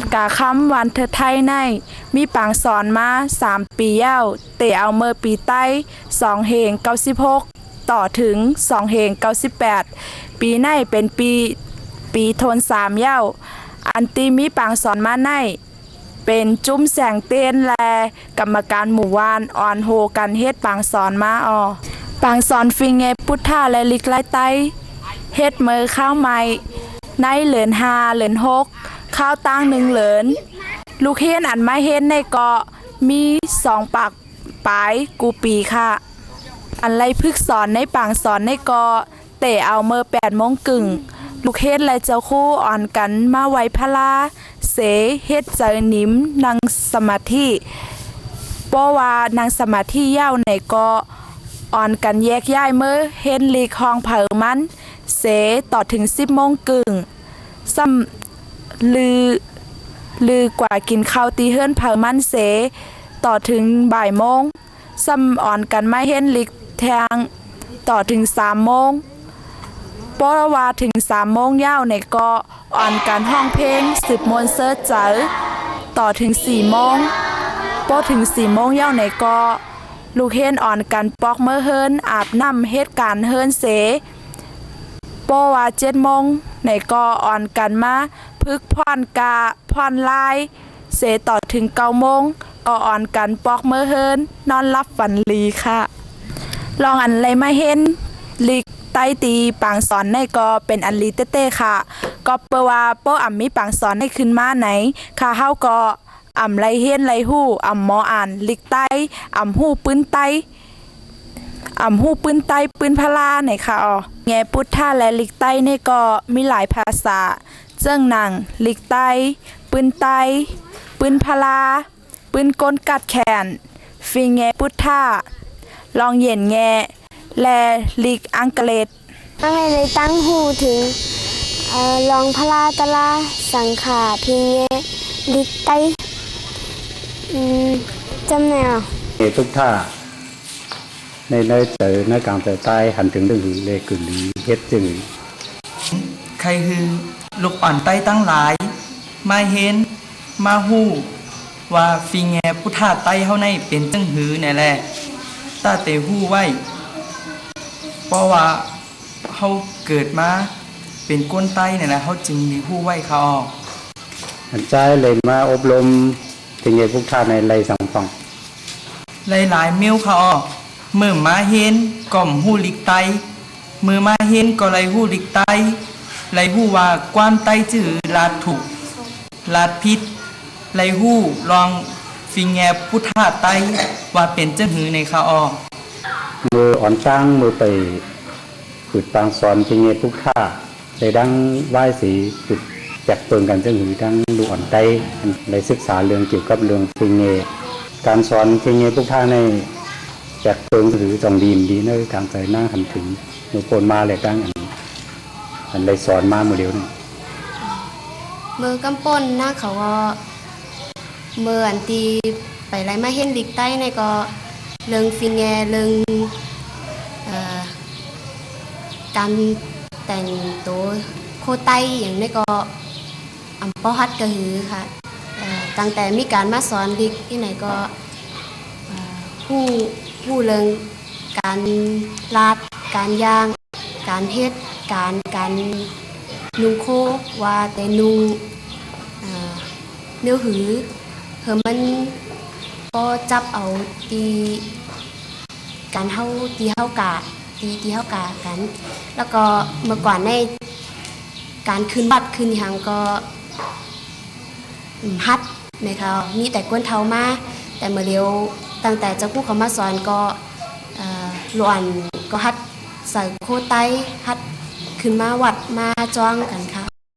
ดกาค้ำวันเธอไทยใน มีปางสอนมาสามปีเย้าเตะเอาเมื่อปีใต้สองเฮงเก้าสิบหกต่อถึงสองเฮงเก้าสิบแปดปีในเป็นปีปีทนสามเย้าอันตีมีปางสอนมาใน เป็นจุ้มแสงเต้นแล กรรมการหมู่วานอ่อนโฮกันเฮ็ดปางสอนมาออปางสอนฟิงเงพุทธาและลิกไลไตเฮ็ดเมือข้าวไม้ในเหลือนหาเหลือนหก ข้าวตั้งหนึ่งเหลือนลูกเฮ็นอันไม้เฮ็นในเกาะมีสองปากปลายกูปีค่ะ อันไรพึกสอนในปางสอนในเกาะเตะเอาเมื่อแปดโมงกึ่งลูกเฮ็ดและเจ้าคู่อ่อนกันมาไว้พลาเสเฮ็ดเจอนิมนางสมาธิเพราะว่านางสมาธิเยาในเกาะอ่อนกันแยกย้ายเมื่อเฮ็นลีกห้องเผอมัน เสต่อถึงสิบโมงกึ่งซ้ำ ลือ ลือกว่ากินข้าวตีเฮือนเผามันเส ต่อถึงบ่ายโมงซ้ำอ่อนกันไม่เห็นลิกแทงต่อถึงสามโมงเพราะว่าถึงสามโมงยาวในเก็อ่อนกันห้องเพลงสืบมนเซิร์ชเจอต่อถึงสี่โมงพอถึงสี่โมงยาวในเก็ลูกเฮนอ่อนกันปอกเมื่อเฮินอาบน้ำเหตุการณ์เฮินเสปอว่าเจ็ดโมงในก็อ่อนกันมา พึกพรกาพรลาย เสต่อถึงเก้าโมงก็อ่อนกันปอกเมื่อเฮินนอนรับฝันลีค่ะ ลองอันไรมาเห็นลิกใต้ตีปางสอนในก็เป็นอันลีเต้ๆค่ะ ก็เปว่าโป้อ่ำมีปางสอนให้ขึ้นมาไหน ค่ะเฮาก็อ่ำไรเห็นไรหู้อ่ำหมออ่านลิกใต้อ่ำหู้ปื้นใต้อ่ำหู้ปืนไต้ปืนพลาไหนค่ะอ๋อแงพุทธาและลิกไต้นี่ก็มีหลายภาษา เจิ้งหนังลิกไต้ปืนไต้ปืนพลา ปืนกลกัดแขน ฟิงแงพุทธาลองเหย็นแง และลิกอังกฤษตั้งให้เลยตั้งหูถึงเอ่อลองพลาตะลาสังขาพิงเงลิกไตอืมจำแนว nghệ túc tha nơi nơi tới nơi càng tới tai hẳn ถึง đường lê cử lý hết chừng ใครคือ ลูกอ่อนไต้ตั้งหลาย มาเห็น มาหู้ ว่าฟีแงพุทธาไต้เฮาในเป็นจังหือนี่นแหละตาเตหู้ไว้ เพราะว่าเฮาเกิดมาเป็นก้นไต้นี่นแหละเฮาจึงมีหู้ไว้เขาออก hẳn trái lên mà ốp lôm thì nghệ phúc tha này lây sang phòng หลายๆเมลเขาออกเมื่อมาเห็นก่อมหู้ลิกไตเมื่อมาเห็นก็ไลหู้ลิกไต ไลหู้ว่าความไตจือลาดถูกลาดพิษไลหู้ลองฟิงแงพุทธาไตว่าเป็นเจ้าหือในเขาออก mưa ón tang mưa tẩy khử tang xón thì nghệ phúc tha để đang vai sĩ khử chặt tường กันเจังหือดังดูอ่อนใจได้ศึกษาเรื่องเกี่ยวกับเรื่องฟิงเงการสอนฟิงเงพวกท่าในแจกเติงหรือจองดีมดีเนอการใส่หน้าหันถึงหนูโปนมาเลยตั้งอัน อันได้สอนมาโมเดลนี่มือกำป้นนะเขาก็เมื่ออันตีไปไรมาเห็นลิกไตในก็เรื่องฟิงแงเรื่องอการแต่งตัวโคไตอย่างนี้ก็อำปอฮัดกระหือค่ะตั้งแต่มีการมาสอนลิกที่ไหนก็ผู้ผู้เรื่องการลาดการย่าง การเฮ็ด การการนุงโคว่าแต่นุงเอ่อเนื้อหือเพิ่มมันก็จับเอาตีการเฮาตีเฮากาตีตีเฮากากัน แล้วก็เมื่อก่อนในการคืนบัตรคืนยังก็ฮัดนะคะมีแต่ก้นเท้ามาแต่เมื่อเร็วตั้งแต่เจ้าผู้เขามาสอนก็หลวนก็ฮัดใส่โคไตฮัด ขึ้นมาวัดมาจ้องกันค่ะ